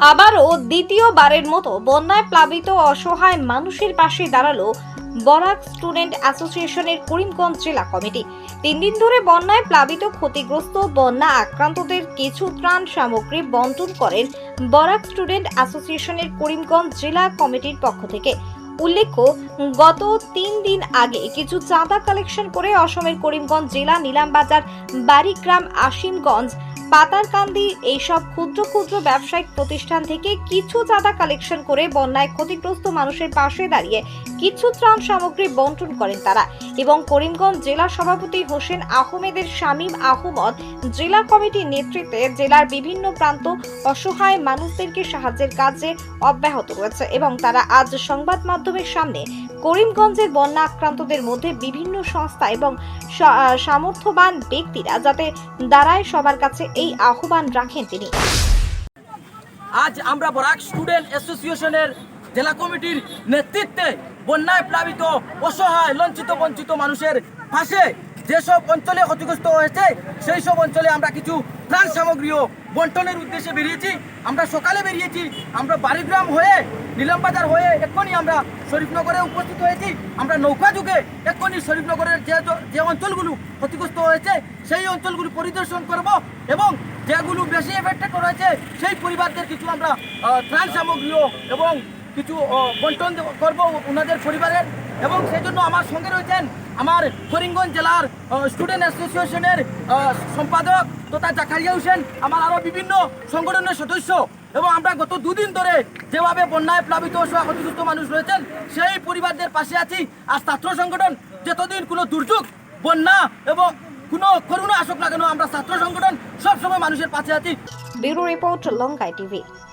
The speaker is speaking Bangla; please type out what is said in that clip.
আবারও দ্বিতীয়বারের মতো বন্যায় প্লাবিত অসহায় মানুষের পাশে দাঁড়াল বরাক স্টুডেন্ট অ্যাসোসিয়েশনের করিমগঞ্জ জেলা কমিটি। তিন দিন ধরে বন্যায় প্লাবিত ক্ষতিগ্রস্ত বন্যা আক্রান্তদের কিছু ত্রাণ সামগ্রী বন্টন করেন বরাক স্টুডেন্ট অ্যাসোসিয়েশনের করিমগঞ্জ জেলা কমিটির পক্ষ থেকে। উল্লেখ্য, গত তিন দিন আগে কিছু চাঁদা কালেকশন করে অসমের করিমগঞ্জ জেলা নিলামবাজার বাড়িগ্রাম আসিমগঞ্জ পাতারকান্দি এইসব ক্ষুদ্র ক্ষুদ্র ব্যবসায়িক প্রতিষ্ঠান থেকে কিছু চাঁদা কালেকশন করে বন্যায় ক্ষতিগ্রস্ত মানুষের পাশে দাঁড়িয়ে কিছু ত্রাণ সামগ্রী বন্টন করেন তারা। এবং করিমগঞ্জ জেলা সভাপতি হোসেন আহমেদের শামীম আহমদ জেলা কমিটির নেতৃত্বে জেলার বিভিন্ন প্রান্ত অসহায় মানুষদেরকে সাহায্যের কাজে অব্যাহত রয়েছে এবং তারা আজ সংবাদ মাধ্যমের সামনে করিমগঞ্জের বন্যা আক্রান্তদের মধ্যে বিভিন্ন সংস্থা এবং সামর্থ্যবান ব্যক্তিরা যাতে দাঁড়ায় সবার কাছে এই আহ্বান রাখেন তিনি। আজ আমরা বরাক স্টুডেন্ট অ্যাসোসিয়েশনের জেলা কমিটির নেতৃত্বে বন্যায় প্লাবিত, অসহায়, লঞ্চিত বঞ্চিত মানুষের পাশে যেসব অঞ্চলে ক্ষতিগ্রস্ত হয়েছে, সেই সব অঞ্চলে আমরা কিছু ত্রাণ সামগ্রীও বন্টনের উদ্দেশ্যে বেরিয়েছি। আমরা সকালে বেরিয়েছি, আমরা বাড়িগ্রাম হয়ে, নিলামবাজার হয়ে এক্ষুনি আমরা শরীফনগরে উপস্থিত হয়েছি। আমরা নৌকা যুগে এক্ষুনি শরীফনগরের যে যে অঞ্চলগুলো ক্ষতিগ্রস্ত হয়েছে, সেই অঞ্চলগুলো পরিদর্শন করব এবং যেগুলো বেশি এফেক্টেড রয়েছে সেই পরিবারদের কিছু আমরা ত্রাণ সামগ্রীও এবং কিছু বন্টন করব ওনাদের পরিবারের এবং সেই জন্য আমার সঙ্গে রয়েছেন আমার করিমগঞ্জ জেলার স্টুডেন্ট অ্যাসোসিয়েশনের সম্পাদক তথা জাকারিয়া হোসেন, আমার আরও বিভিন্ন সংগঠনের সদস্য। এবং আমরা গত দুদিন ধরে যেভাবে বন্যায় প্লাবিত ক্ষতিগ্রস্ত মানুষ রয়েছেন, সেই পরিবারদের পাশে আছি। আর ছাত্র সংগঠন যতদিন কোনো দুর্যোগ, বন্যা এবং কোনো করুণা আসুক না কেন, আমরা ছাত্র সংগঠন সবসময় মানুষের পাশে আছি। Bureau report Lankai TV.